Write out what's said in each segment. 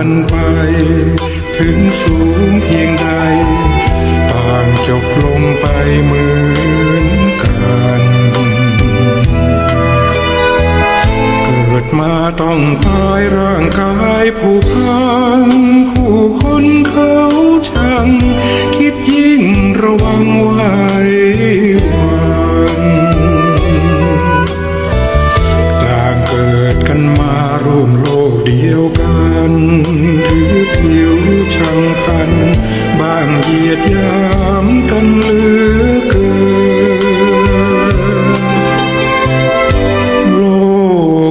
กันไป ถึงสูงเพียงใด ต่างจบลงไปเหมือนกัน เกิดมาต้องตายร วันถือผิวช่างพัน บ้างเหยียดยามกันเหลือเกิน โล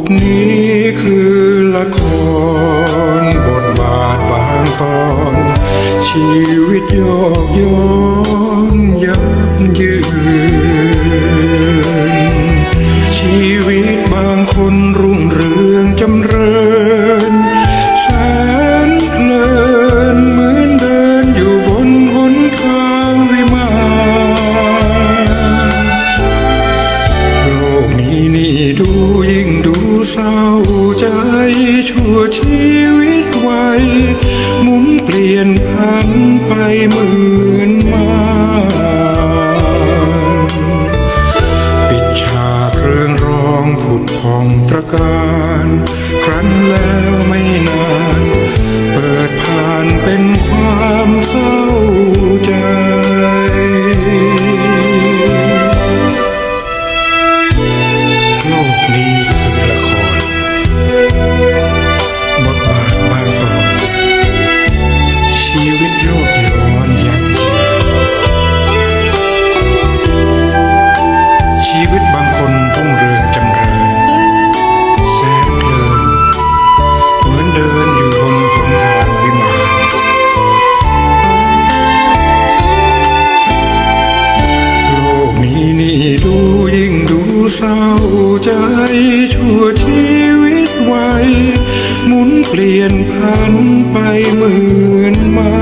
กนี้คือละคร บทบาทบางตอน ชีวิตโยกยอนยั ใจชั่วชีวิตไวหมุนเปลี่ยนพันไปเหมือนมาปิดฉากเรื่องร้องผุดพองตระการ ครั้นแล้วไม่นาน เศร้าใจชั่วชีวิตไวหมุนเปลี่ยนพันไปเหมือนมา